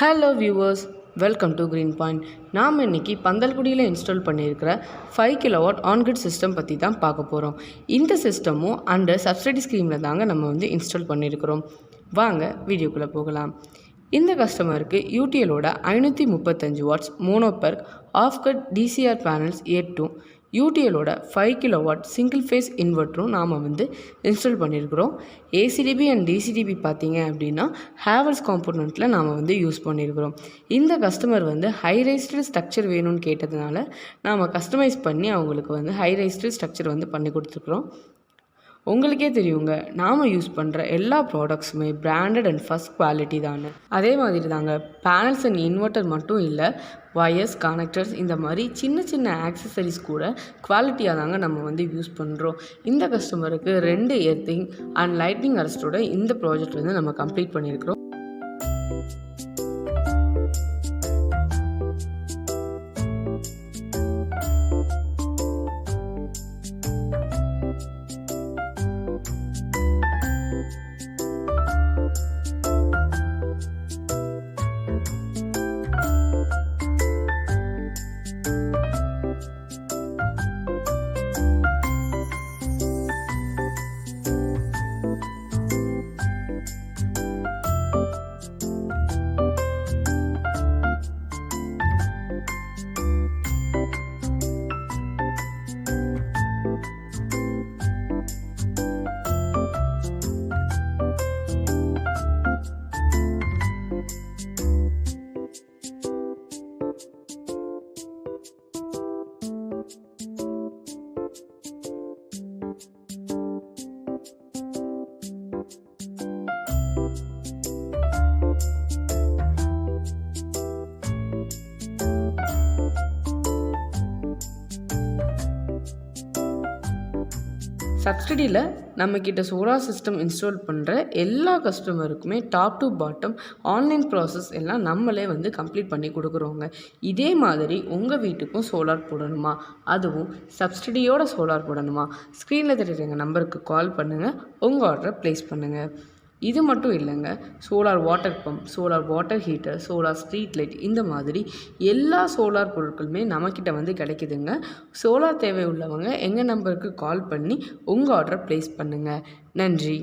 Hello viewers welcome to green point நாம் இன்னைக்கு பந்தல்குடியில் இன்ஸ்டால் பண்ணியிருக்கிற five kilowatt on grid system பற்றி தான் பார்க்க போகிறோம் இந்த சிஸ்டமும் அண்டர் சப்சிடி ஸ்கீமில் தாங்க நம்ம வந்து இன்ஸ்டால் பண்ணியிருக்கிறோம். வாங்க வீடியோக்குள்ளே போகலாம். இந்த கஸ்டமருக்கு யூடிஎலோட ஐநூற்றி முப்பத்தஞ்சு watts mono PERC half cut DCR panels ஏட்டும் யூடிஎலோட five kilo watt single phase இன்வெர்ட்டரும் நாம் வந்து இன்ஸ்டால் பண்ணியிருக்கிறோம் ஏசிடிபி அண்ட் டிசிடிபி பார்த்தீங்க அப்படின்னா ஹேவல்ஸ் காம்போனண்ட்டில் நாம் வந்து யூஸ் பண்ணியிருக்கிறோம் இந்த கஸ்டமர் வந்து ஹை ரைஸ்டு ஸ்ட்ரக்சர் வேணும்னு கேட்டதுனால நாம் கஸ்டமைஸ் பண்ணி அவங்களுக்கு வந்து ஹை ரைஸ்டு ஸ்ட்ரக்சர் வந்து பண்ணி கொடுத்துருக்குறோம். உங்களுக்கே தெரியுங்க நாம் யூஸ் பண்ணுற எல்லா ப்ராடக்ட்ஸுமே பிராண்டட் அண்ட் ஃபஸ்ட் குவாலிட்டி தானே. அதே மாதிரி தாங்க பேனல்ஸ் அண்ட் இன்வெர்ட்டர் மட்டும் இல்லை வயர்ஸ் கனெக்டர்ஸ் இந்த மாதிரி சின்ன சின்ன ஆக்சசரிஸ் கூட குவாலிட்டியாக தாங்க நம்ம வந்து யூஸ் பண்ணுறோம் இந்த கஸ்டமருக்கு ரெண்டு எர்த்திங் அண்ட் லைட்னிங் அரஸ்டோட இந்த ப்ராஜெக்ட் வந்து நம்ம கம்ப்ளீட் பண்ணியிருக்கிறோம். சப்சிடியில் நம்மக்கிட்ட சோலார் சிஸ்டம் இன்ஸ்டால் பண்ணுற எல்லா கஸ்டமருக்குமே top to bottom online process எல்லாம் நம்மளே வந்து கம்ப்ளீட் பண்ணி கொடுக்குறோங்க. இதே மாதிரி உங்கள் வீட்டுக்கும் சோலார் போடணுமா? அதுவும் சப்சிடியோட சோலார் போடணுமா? ஸ்க்ரீனில் தெரியுற நம்பருக்கு கால் பண்ணுங்கள் உங்கள் ஆர்டரை ப்ளேஸ் பண்ணுங்கள் இது மட்டும் இல்லைங்க. Solar water pump solar water heater solar street light இந்த மாதிரி எல்லா சோலார் பொருட்களுமே நம்மக்கிட்ட வந்து கிடைக்குதுங்க. சோலார் தேவை உள்ளவங்க எங்கள் நம்பருக்கு கால் பண்ணி உங்கள் ஆர்டரை ப்ளேஸ் பண்ணுங்கள் நன்றி.